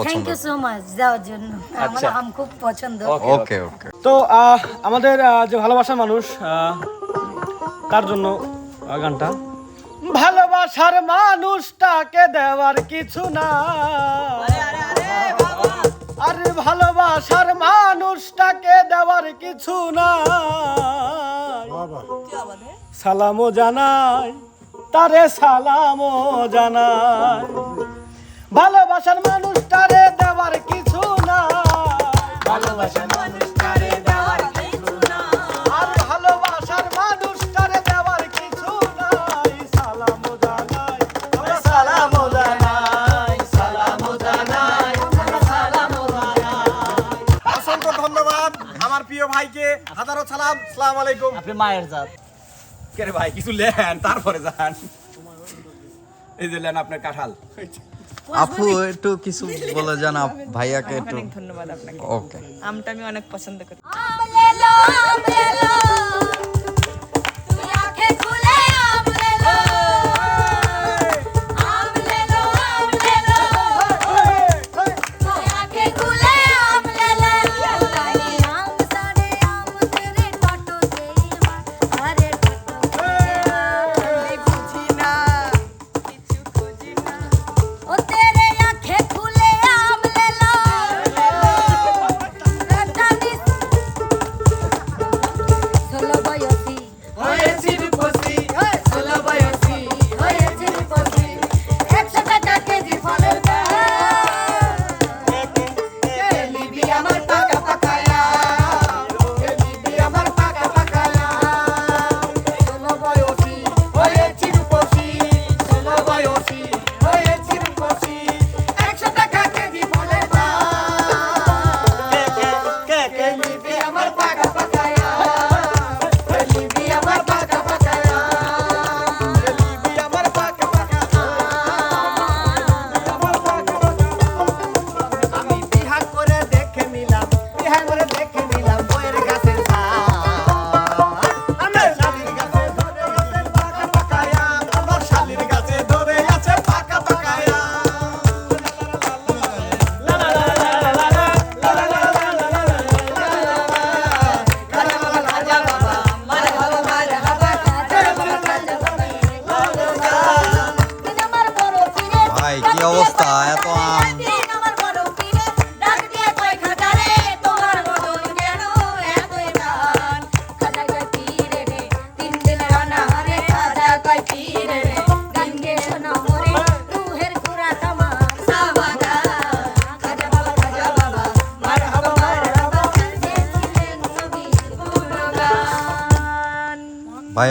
পছন্দ thank you so much যাওয়ার জন্য। আমার আচ্ছা। আম খুব পছন্দ। ওকে ওকে তো আহ, আমাদের যে ভালোবাসার মানুষ তার জন্য গানটা। ভালোবাসার মানুষটাকে দেওয়ার কিছু না। আরে ভালোবাসার মানুষটাকে দেওয়ার কিছু না। সালামও জানাই তারে সালামও জানাই। ভালোবাসার মানুষটারে দেওয়ার কিছু না ভালোবাসার মানুষটারে দেওয়ার কিছু না আর ভালোবাসার মানুষটারে দেওয়ার কিছু নাই। সালামও জানাই। আমরা জানাই। জানাই। জানাই। অসংখ্য ধন্যবাদ আমার প্রিয় ভাইকে। হাজারো সালাম। সালাম আলাইকুম। আপনি মায়ের জাত। কে রে ভাই কিছু লেন? তারপরে যান। এই যে লেন আপনার কাঁঠাল। আপু একটু কিছু বলে যান আপ- ভাইয়াকে একটু ধন্যবাদ আপনাকে। ওকে আমটা আমি অনেক পছন্দ করি।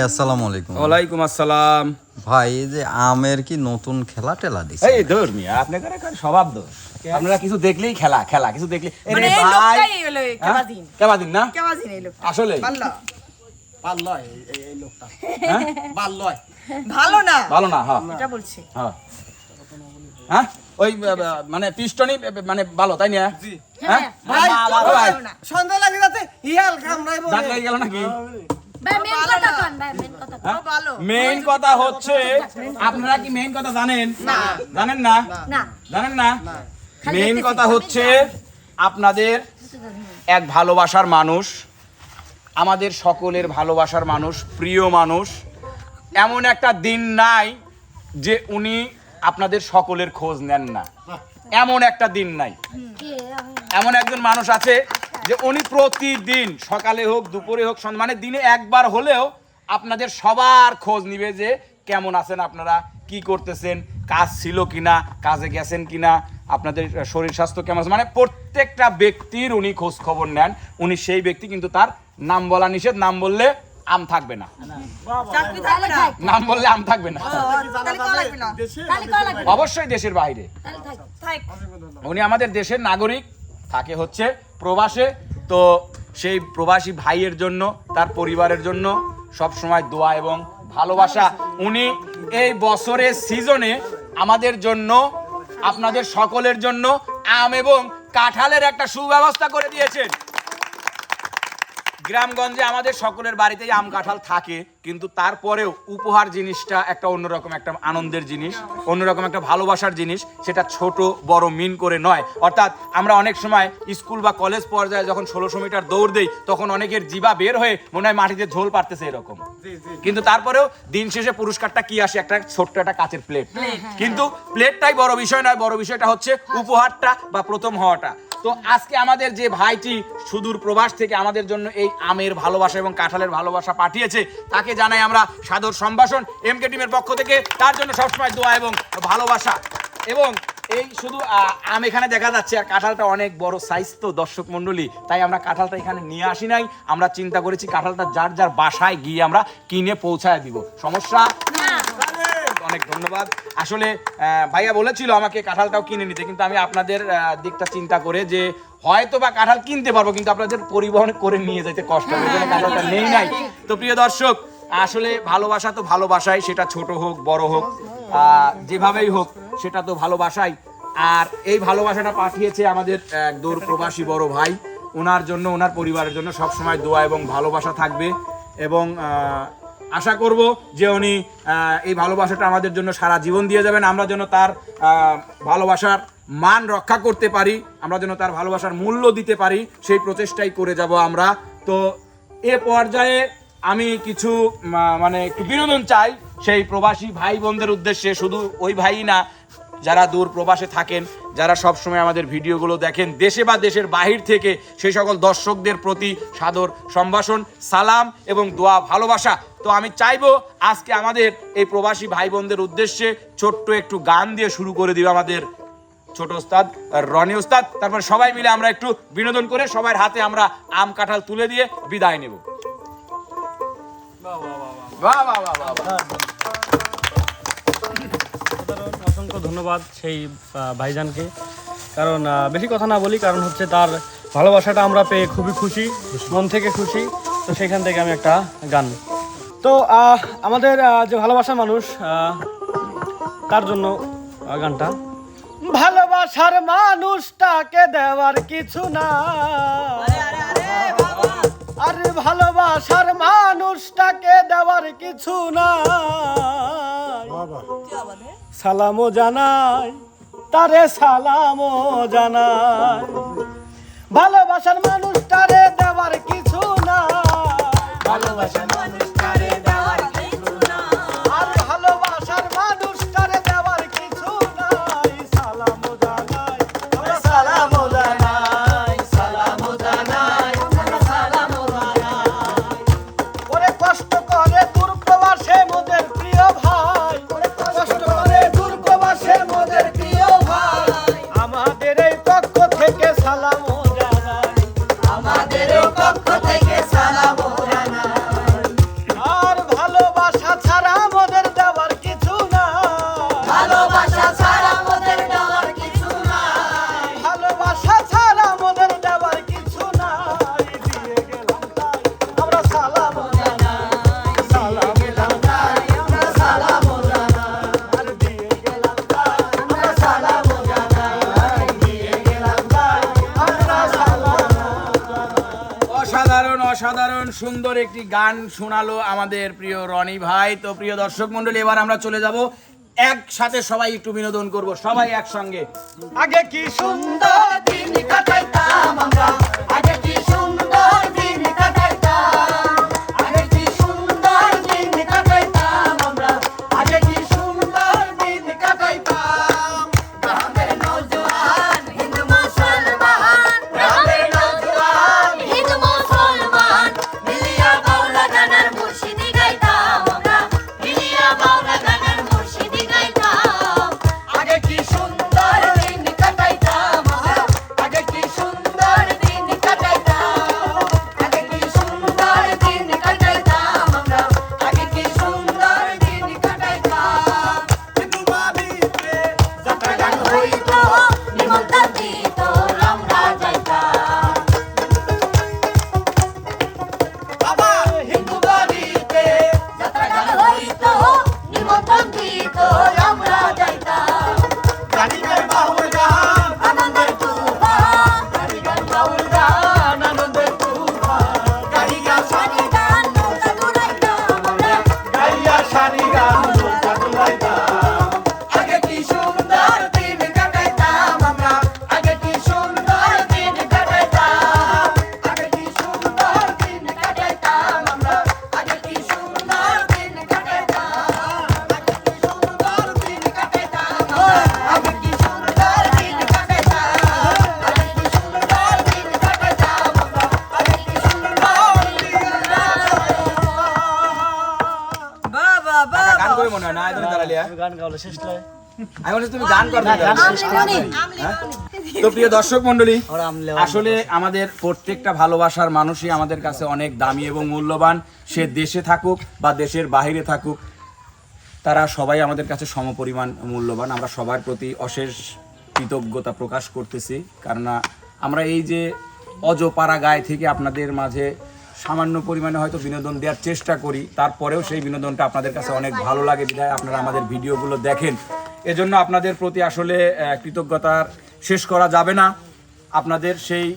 আসসালামু আলাইকুম। ওয়ালাইকুম আসসালাম। ভাই এই যে আমের কি নতুন খেলা টেলা দিছে? এই ধর্মী আপনার কাছে স্বভাব দোষ আপনারা কিছু দেখলেই খেলা খেলা কিছু দেখলে মানে এই লোকটাই হলো এই কেবাদিন। কেবাদিন না? কেবাদিন এই লোকটা। আসলে? ভালো হ্যাঁ? ভালো না। ভালো না হ্যাঁ। এটা বলছি। হ্যাঁ। হ্যাঁ? ওই মানে পিস্টনই মানে ভালো তাই না? হ্যাঁ? ভালো না। সন্ধ্যা লাগে যাতে ইয়াল কামড়াইবো দাগ লেগে গেল নাকি? ভাই মেন কথা। হ্যাঁ? মেইন কথা হচ্ছে আপনারা কি মেইন কথা জানেন? জানেন না? না। জানেন না? মেইন কথা হচ্ছে আপনাদের এক ভালোবাসার মানুষ আমাদের সকলের ভালোবাসার মানুষ প্রিয় মানুষ। এমন একটা দিন নাই যে উনি আপনাদের সকলের খোঁজ নেন না। এমন একটা দিন নাই। এমন একজন মানুষ আছে যে উনি প্রতিদিন সকালে হোক দুপুরে হোক সন্ধ্যা মানে দিনে একবার হলেও আপনাদের সবার খোঁজ নিবে যে কেমন আছেন আপনারা কি করতেছেন কাজ ছিল কিনা কাজে গেছেন কিনা আপনাদের শরীর স্বাস্থ্য কেমন আছে? মানে প্রত্যেকটা ব্যক্তির উনি খোঁজ খবর নেন উনি সেই ব্যক্তি কিন্তু তার নাম বলা নিষেধ নাম বললে আম থাকবে না। নাম বললে আম থাকবে না। লাগবে অবশ্যই দেশের বাইরে। উনি আমাদের দেশের নাগরিক থাকে হচ্ছে প্রবাসে। তো সেই প্রবাসী ভাইয়ের জন্য, তার পরিবারের জন্য সব সময় দোয়া এবং ভালোবাসা। উনি এই বছরের সিজনে আমাদের জন্য, আপনাদের সকলের জন্য আম এবং কাঁঠালের একটা সুব্যবস্থা করে দিয়েছেন। গ্রামগঞ্জে আমাদের সকলের বাড়িতেই আম কাঁঠাল থাকে কিন্তু তারপরেও উপহার জিনিসটা একটা অন্যরকম একটা আনন্দের জিনিস অন্যরকম একটা ভালোবাসার জিনিস সেটা ছোট বড় মিন করে নয়। অর্থাৎ আমরা অনেক সময় স্কুল বা কলেজ পর্যায়ে যখন ষোলোশো মিটার দৌড় দেই তখন অনেকের জিবা বের হয়ে মনে হয় মাটিতে ঝোল পারতেছে এরকম। কিন্তু তারপরেও দিন শেষে পুরস্কারটা কি আসে? একটা ছোট্ট একটা কাচের প্লেট কিন্তু প্লেটটাই বড় বিষয় নয় বড় বিষয়টা হচ্ছে উপহারটা বা প্রথম হওয়াটা। তো আজকে আমাদের যে ভাইটি সুদূর প্রবাস থেকে আমাদের জন্য এই আমের ভালোবাসা এবং কাঁঠালের ভালোবাসা পাঠিয়েছে, তাকে জানাই আমরা সাদর সম্ভাষণ। এমকে টিমের পক্ষ থেকে তার জন্য সবসময় দোয়া এবং ভালোবাসা। এবং এই শুধু আম এখানে দেখা যাচ্ছে আর কাঁঠালটা অনেক বড় সাইজ তো দর্শক মণ্ডলী, তাই আমরা কাঁঠালটা এখানে নিয়ে আসি নাই। আমরা চিন্তা করেছি কাঁঠালটা যার যার বাসায় গিয়ে আমরা কিনে পৌঁছায় দিব। সমস্যা? অনেক ধন্যবাদ। আসলে ভাইয়া বলেছিল আমাকে কাঁঠালটাও কিনে নিতে কিন্তু আমি আপনাদের দিকটা চিন্তা করে যে হয়তো বা কাঁঠাল কিনতে পারব কিন্তু আপনাদের পরিবহন করে নিয়ে যেতে কষ্ট হবে কাঁঠালটা নেই নাই। তো প্রিয় দর্শক আসলে ভালোবাসা তো ভালোবাসাই সেটা ছোট হোক বড় হোক যেভাবেই হোক সেটা তো ভালোবাসাই। আর এই ভালোবাসাটা পাঠিয়েছে আমাদের এক দূর প্রবাসী বড় ভাই। ওনার জন্য ওনার পরিবারের জন্য সব সময় দোয়া এবং ভালোবাসা থাকবে। এবং আশা করব যে উনি এই ভালোবাসাটা আমাদের জন্য সারা জীবন দিয়ে যাবেন। আমরা যেন তার ভালোবাসার মান রক্ষা করতে পারি, আমরা যেন তার ভালোবাসার মূল্য দিতে পারি, সেই প্রচেষ্টাই করে যাব আমরা। তো এ পর্যায়ে আমি কিছু মানে একটু বিনোদন চাই। সেই প্রবাসী ভাই বোনদের উদ্দেশ্যে শুধু ওই ভাই না যারা দূর প্রবাসে থাকেন যারা সব সময় আমাদের ভিডিওগুলো দেখেন দেশে বা দেশের বাহির থেকে সেই সকল দর্শকদের প্রতি সাদর সম্ভাষণ সালাম এবং দোয়া ভালোবাসা। তো আমি চাইব আজকে আমাদের এই প্রবাসী ভাই বোনদের উদ্দেশ্যে ছোট্ট একটু গান দিয়ে শুরু করে দিবে আমাদের ছোট ওস্তাদ রনি ওস্তাদ। তারপর সবাই মিলে আমরা একটু বিনোদন করে সবার হাতে আমরা আম কাঁঠাল তুলে দিয়ে বিদায় নেব। বাহ বাহ বাহ বাহ বাহ। অসাধারণ, অসংখ্য ধন্যবাদ সেই ভাইজানকে। কারণ বেশি কথা না বলি কারণ হচ্ছে তার ভালোবাসাটা আমরা পেয়ে খুবই খুশি মন থেকে খুশি। তো সেখান থেকে আমি একটা গান তো আমাদের যে ভালোবাসার মানুষ তার জন্য গানটা। ভালোবাসার মানুষটাকে দেওয়ার কিছু না। আরে ভালোবাসার মানুষটাকে দেওয়ার কিছু না। সালামও জানাই তারে সালামও জানাই। ভালোবাসার মানুষ তারে দেওয়ার কিছু না ভালোবাসার সুন্দর একটি গান শোনালো আমাদের প্রিয় রনি ভাই। তো প্রিয় দর্শক মন্ডলী এবার আমরা চলে যাব একসাথে সবাই একটু বিনোদন করব, সবাই একসঙ্গে। আগে কি সুন্দর দিন কাটাইতাম আমরা? গান গাওয়ালে শেষ নয়। আমি বলছি তুমি গান করবে গান না। শেষ করা। যায়। তো প্রিয় দর্শক মন্ডলী আসলে আমাদের প্রত্যেকটা ভালোবাসার মানুষই আমাদের কাছে অনেক দামি এবং মূল্যবান। সে দেশে থাকুক বা দেশের বাইরে থাকুক তারা সবাই আমাদের কাছে সমপরিমাণ মূল্যবান। আমরা সবার প্রতি অশেষ কৃতজ্ঞতা প্রকাশ করতেছি। কেননা আমরা এই যে অজপাড়া গায়ে থেকে আপনাদের মাঝে সামান্য পরিমাণে হয়তো বিনোদন দেওয়ার চেষ্টা করি, তারপরেও সেই বিনোদনটা আপনাদের কাছে অনেক ভালো লাগে। বিধায় আপনারা আমাদের ভিডিওগুলো দেখেন। এজন্য আপনাদের প্রতি আসলে কৃতজ্ঞতার শেষ করা যাবে না। আপনাদের সেই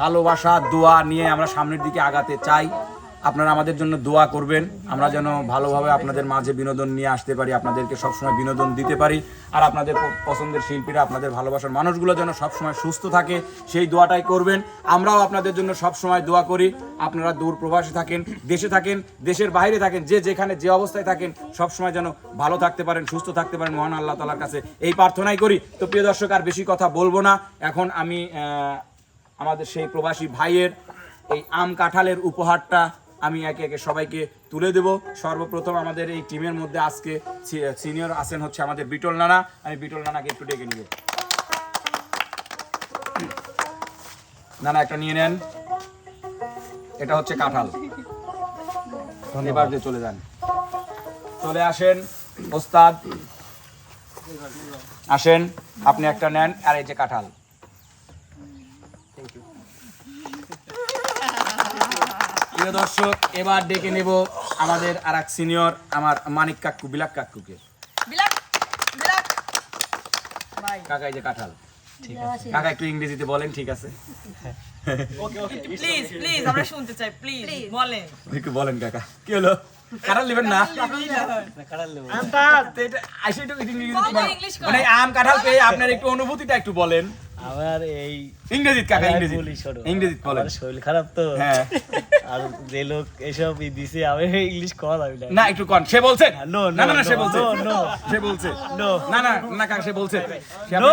ভালোবাসা, দোয়া নিয়ে আমরা সামনের দিকে আগাতে চাই। আপনারা আমাদের জন্য দোয়া করবেন। আমরা যেন ভালোভাবে আপনাদের মাঝে বিনোদন নিয়ে আসতে পারি, আপনাদেরকে সবসময় বিনোদন দিতে পারি, আর আপনাদের পছন্দের শিল্পীরা, আপনাদের ভালোবাসার মানুষগুলো যেন সবসময় সুস্থ থাকে, সেই দোয়াটাই করবেন। আমরাও আপনাদের জন্য সবসময় দোয়া করি। আপনারা দূর প্রবাসী থাকেন, দেশে থাকেন, দেশের বাইরে থাকেন, যে যেখানে যে অবস্থায় থাকেন, সবসময় যেন ভালো থাকতে পারেন, সুস্থ থাকতে পারেন, মহান আল্লাহ তালার কাছে এই প্রার্থনাই করি। তো প্রিয় দর্শক, আর বেশি কথা বলব না। এখন আমি আমাদের সেই প্রবাসী ভাইয়ের এই আম কাঁঠালের উপহারটা আমি একে একে সবাইকে তুলে দেব। সর্বপ্রথম আমাদের এই টিমের মধ্যে আজকে সিনিয়র আছেন হচ্ছে আমাদের বিটল নানা। আমি বিটল নানাকে একটু ডেকে নিব। নানা একটা নিয়ে নেন। এটা হচ্ছে কাঁঠাল। এবার যে চলে যান। চলে আসেন ওস্তাদ। আসেন আপনি একটা নেন। আর এই যে কাঁঠাল। প্রিয় দর্শক এবার ডেকে নেব আমাদের আর এক সিনিয়র আমার মানিক কাকু বিলাক কাকুকে। বিলাক বিলাক। ভাই। কাকা এই যে কাঁঠাল। কাকা একটু ইংরেজিতে বলেন ঠিক আছে? প্লিজ প্লিজ আমরা শুনতে চাই প্লিজ বলেন। একটু বলেন কাকা কি হলো? কাঁঠাল নেবেন না? আম কাঁঠাল পেয়ে আপনার একটু অনুভূতিটা একটু বলেন। আমার এই ইংরেজিত কাকা ইংরেজি বলেন। আমার শরীর খারাপ তো। হ্যাঁ। আর যে লোক এসব ই দিছে আমি ইংলিশ কর আমি না না একটু কন সে বলছেন No, no, না না না সে বলছে। no. সে বলছে। No. না না না কাকা সে বলছে। নো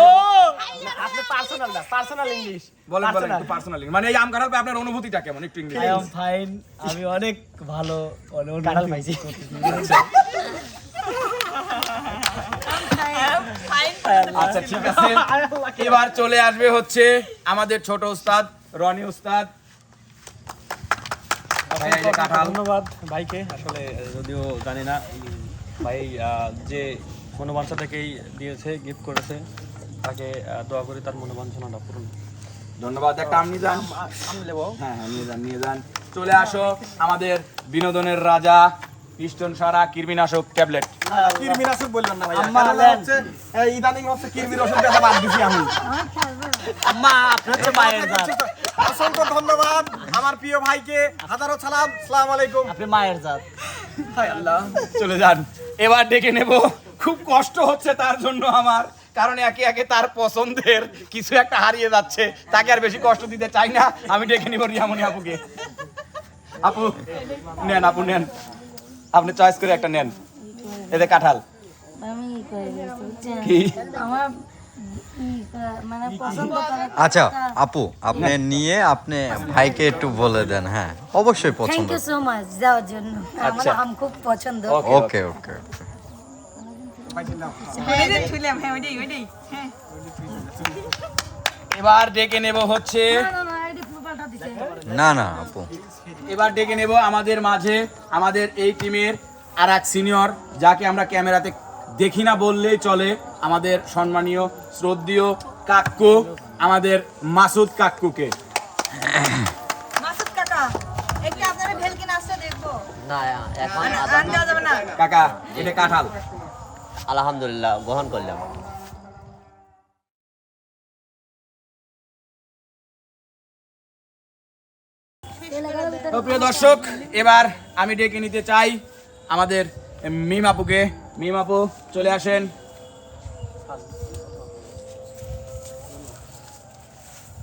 আপনার- আপনি পার্সোনাল না পার্সোনাল ইংলিশ বলেন বলেন একটু পার্সোনালি মানে এই আম কাঁঠাল আপনার অনুভূতিটা কেমন? একটু আই এম ফাইন আমি অনেক ভালো অনেক কাটাল পাইছি। ফাইন আচ্ছা ঠিক আছে। এবার চলে আসবে হচ্ছে আমাদের ছোট উস্তাদ রনি উস্তাদ। ধন্যবাদ ভাইকে। আসলে যদিও জানি না ভাই যে দিয়েছে গিফট করেছে তাকে দোয়া করি তার মনোবাঞ্ছনাটা পূরণ। ধন্যবাদ। একটা আপনি যান। হ্যাঁ নিয়ে যান নিয়ে যান। চলে আসো আমাদের বিনোদনের রাজা। পিস্টন সারা কৃমিনাশক ট্যাবলেট। ওষুধ বললাম না ভাই আম্মা হচ্ছে এই ইদানিং হচ্ছে কিরমির ওষুধ দেখা বাদ দিছি আমি। আম্মা আপনার তো মায়ের জাত। অসংখ্য ধন্যবাদ আমার প্রিয় ভাইকে। হাজারো সালাম সালাম আলাইকুম। আপনি মায়ের জাত। চলে যান। এবার ডেকে নেব। খুব কষ্ট হচ্ছে তার জন্য আমার কারণ একে একে তার পছন্দের কিছু একটা হারিয়ে যাচ্ছে। তাকে আর বেশি কষ্ট দিতে চাই না। আমি ডেকে নিব রিয়ামণি আপুকে। আপু নেন আপু নেন। আপনি চয়েস করে একটা নেন। এতে কাঁঠাল? কি? আমার মানে পছন্দ আচ্ছা আপু আপনি নিয়ে আপনি ভাইকে একটু বলে দেন হ্যাঁ। অবশ্যই থ্যাংক পছন্দ। ইউ সো মাচ যাওয়ার জন্য। আমার আচ্ছা। আম খুব পছন্দ। ওকে ওকে এবার ডেকে নেব হচ্ছে না না আপু। এবার ডেকে নেব আমাদের মাঝে আমাদের এই টিমের আর এক সিনিয়র যাকে আমরা ক্যামেরাতে দেখি না বললেই চলে। আমাদের সম্মানীয় শ্রদ্ধীয় কাক্কু আমাদের মাসুদ কাক্কুকে মাসুদ কাকা একটু আপনারা ভেলকি নাচটা দেখব। না এখন গান গাওয়া যাবে না। কাকা এটা কাঁঠাল। আলহামদুলিল্লাহ গ্রহণ করলাম। তো প্রিয় দর্শক এবার আমি ডেকে নিতে চাই আমাদের মিম আপুকে। মিম আপু চলে আসেন।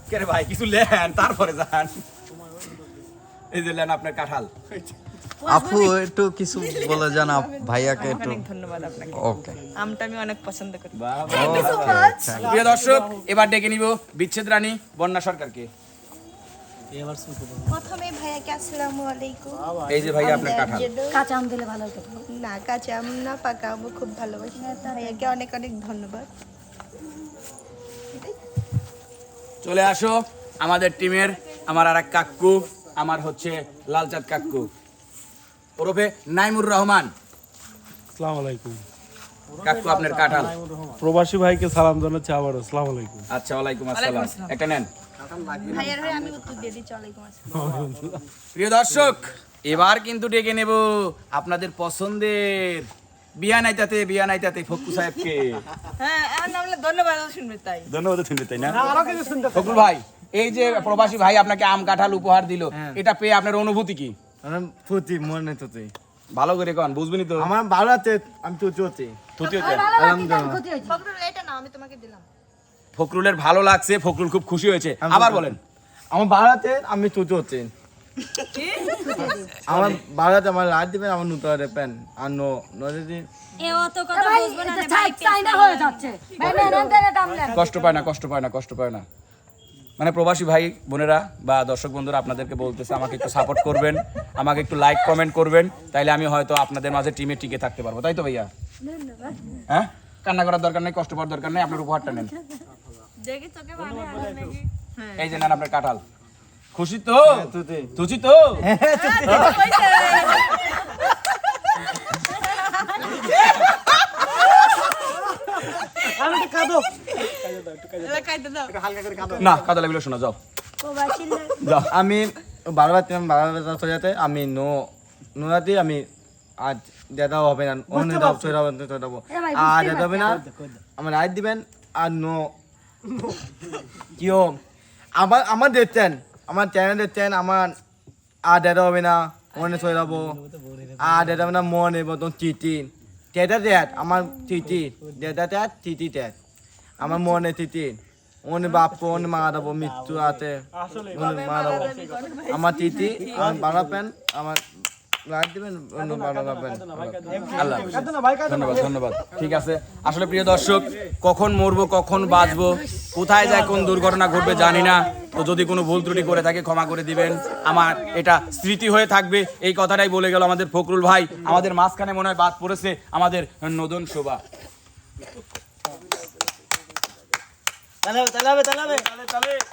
কে রে ভাই কিছু লেন তারপরে যান। এই যে লেন আপনার কাঁঠাল। আপু একটু কিছু বলে যান ভাইয়াকে একটু ধন্যবাদ আপনাকে। ওকে। আমটা আমি অনেক পছন্দ করি। প্রিয় দর্শক এবার ডেকে নিব বিচ্ছেদ রানী বন্যা সরকারকে। প্রথমে ভাইয়াকে আসসালামু আলাইকুম? এই যে ভাইয়া আপনার কাঁঠাল। কাঁচা আম দিলে ভালো হতো। না কাঁচা আম না পাকা আমও খুব ভালোবাসি। ভাইয়াকে অনেক অনেক ধন্যবাদ। চলে আসো আমাদের টিমের আমার আর এক কাক্কু আমার হচ্ছে লালচাঁদ কাক্কু ওরফে নাইমুর রহমান। আসসালামু আলাইকুম। কাক্কু আপনার কাঁঠাল। প্রবাসী ভাইকে সালাম জানাচ্ছি আবার আসসালামু আলাইকুম। আচ্ছা ওয়ালাইকুম আসসালাম। একটা নেন। হয়ে প্রিয় দর্শক এবার কিন্তু ডেকে নেব আপনাদের পছন্দের বিয়া নাইতাতে বিয়া নাইতাতে ফক্কু সাহেবকে। হ্যাঁ ধন্যবাদ শুনবে তাই। ধন্যবাদ শুনবে তাই না? ভাই এই যে প্রবাসী ভাই আপনাকে আম কাঁঠাল উপহার দিল এটা পেয়ে আপনার অনুভূতি কি? মনে তো ভালো করে কন বুঝবেনি তো? আমার ভালো আছে আমি তো চলছি থুতি হচ্ছে ক্ষতি হয়েছে। ফখরুল এটা না আমি তোমাকে দিলাম। ফখরুলের ভালো লাগছে ফখরুল খুব খুশি হয়েছে। আবার বলেন। আমার বাড়াতে আমি তো চলছি আমার বাড়াতে আমার লাইট দিবেন আমার নতুন প্যান আর নো নদী এ অত কথা বুঝব না চাই না হয়ে যাচ্ছে। ভাই নেন নেন দেন দাম নেন কষ্ট পায় না কষ্ট পায় না কষ্ট পায় না। মানে প্রবাসী ভাই বোনেরা বা দর্শক বন্ধুরা আপনাদেরকে বলতেছে আমাকে একটু সাপোর্ট করবেন আমাকে একটু লাইক কমেন্ট করবেন তাইলে আমি হয়তো আপনাদের মাঝে টিমে টিকে থাকতে পারব। তাই তো ভাইয়া? হ্যাঁ? কান্না করার দরকার নেই কষ্ট পাওয়ার দরকার নেই আপনার উপহারটা নেন। এই যে নেন আপনার কাঁঠাল। খুশি তো? তুচি তো? না কাদা লাগল শোনা যাও। যাও। আমি বারবার তুমি বারবার চলে যেতে আমি নো নোরাতে আমি আজ যেটাও হবে না অন্য দাও চলে যাব আর যেতে হবে না আমার দিবেন আর নো কিও আমার আমার দেখছেন আমার চ্যানেল দেখছেন আমার আর যেতে হবে না মনে চলে যাব। আর যেতে হবে না মনে বলতো চিঠি যেটা দেখ আমার চিঠি যেটা দেখ চিঠি দেখ আমার মনে চিঠি মনে বাপ মনে মা দেবো মৃত্যু আছে মা দেবো। আমার চিঠি আমার বাড়াবেন আমার ধন্যবাদ ধন্যবাদ। ঠিক আছে। আসলে প্রিয় দর্শক কখন মরবো কখন বাঁচবো কোথায় যায় কোন দুর্ঘটনা ঘটবে জানি না। তো যদি কোনো ভুল ত্রুটি করে থাকে ক্ষমা করে দিবেন। আমার এটা স্মৃতি হয়ে থাকবে। এই কথাটাই বলে গেল আমাদের ফখরুল ভাই। আমাদের মাঝখানে মনে হয় বাদ পড়েছে আমাদের নদন শোভা।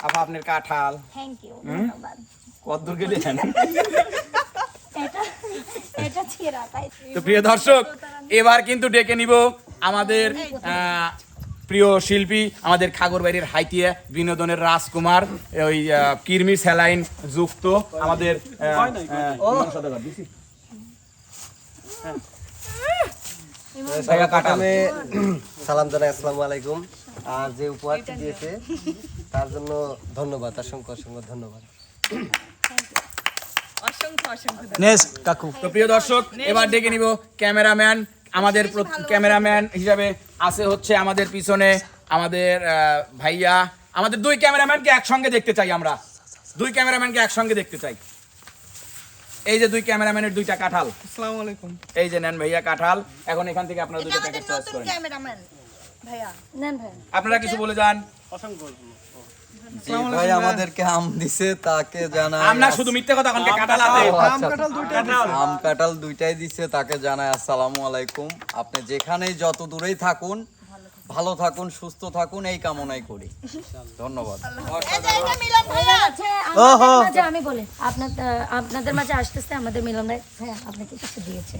আপা আপনার কাঁঠাল। থ্যাংক ইউ ধন্যবাদ। কত দূর গেলেন তো। প্রিয় দর্শক এবার কিন্তু ডেকে নিব আমাদের প্রিয় শিল্পী আমাদের খাগরবাড়ির হাইতিয়া বিনোদনের রাজকুমার ওই কিরমি স্যালাইন যুক্ত আমাদের। সালাম জানাই আসসালামু আলাইকুম। আর যে উপহারটি দিয়েছে তার জন্য ধন্যবাদ অসংখ্য অসংখ্য ধন্যবাদ। নেক্সট কাকু। তো প্রিয় দর্শক এবার ডেকে নিব ক্যামেরাম্যান। আমাদের ক্যামেরাম্যান হিসাবে আছে হচ্ছে আমাদের পিছনে আমাদের ভাইয়া। আমাদের দুই ক্যামেরাম্যানকে একসঙ্গে দেখতে চাই আমরা। দুই ক্যামেরাম্যানকে একসঙ্গে দেখতে চাই। এই যে দুই ক্যামেরাম্যানের দুইটা কাঁঠাল। আসসালামু আলাইকুম। এই যে নেন ভাইয়া কাঁঠাল। এখন এখান থেকে আপনারা দুইটা প্যাকেট চয়েস করেন। ক্যামেরাম্যান। ভাইয়া। নেন ভাই। আপনারা কিছু বলে যান। যে ভাই আমাদেরকে আম দিছে তাকে জানাই আমরা শুধু মিথ্যে কথা কোনকে কাঁঠাল আছে। ও, আচ্ছা। আম কাঁঠাল দুইটাই দিছে তাকে জানাই আসসালামু আলাইকুম। আপনি যেখানেই যত দূরেই থাকুন ভালো থাকুন সুস্থ থাকুন এই কামনাই করি। ধন্যবাদ। এই যে এটা মিলন ভাইয়া। আচ্ছা আমাদের মাঝে আমি বলি আপনাদের মাঝে আসতেছে আমাদের মিলন ভাই। হ্যাঁ আপনাকে কিছু দিয়েছে।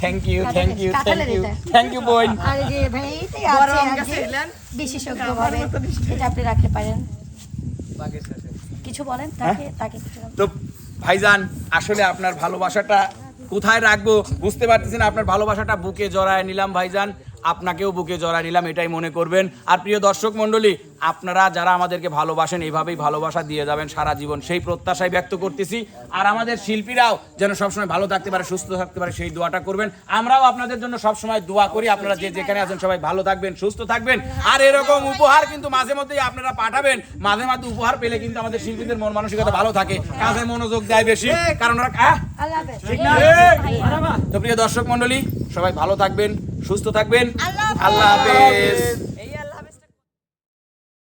Thank you thank you thank you thank you বোন আর যে ভাই এইটাই আছে আর যে বিশেষজ্ঞ ভাবে এটা আপনি রাখতে পারেন। কিছু বলেন? তাকে তাকে তো ভাইজান আসলে আপনার ভালোবাসাটা কোথায় রাখব বুঝতে পারতেছি না। আপনার ভালোবাসাটা বুকে জড়ায় নিলাম ভাইজান। আপনাকেও বুকে জড়া নিলাম এটাই মনে করবেন। আর প্রিয় দর্শক মণ্ডলী আপনারা যারা আমাদেরকে ভালোবাসেন এইভাবেই ভালোবাসা দিয়ে যাবেন সারা জীবন। সেই প্রত্যাশাই ব্যক্ত করতেছি। আর আমাদের শিল্পীরাও যেন সবসময় ভালো থাকতে পারে সুস্থ থাকতে পারে সেই দোয়াটা করবেন। আমরাও আপনাদের জন্য সবসময় দোয়া করি। আপনারা যে যেখানে আছেন সবাই ভালো থাকবেন সুস্থ থাকবেন। আর এরকম উপহার কিন্তু মাঝে মধ্যেই আপনারা পাঠাবেন। মাঝে মাঝে উপহার পেলে কিন্তু আমাদের শিল্পীদের মন মানসিকতা ভালো থাকে। কাজে মনোযোগ দেয় বেশি। কারণ ওরা ঠিক না? তো প্রিয় দর্শক মন্ডলী সবাই ভালো থাকবেন সুস্থ থাকবেন। আল্লাহ হাফেজ।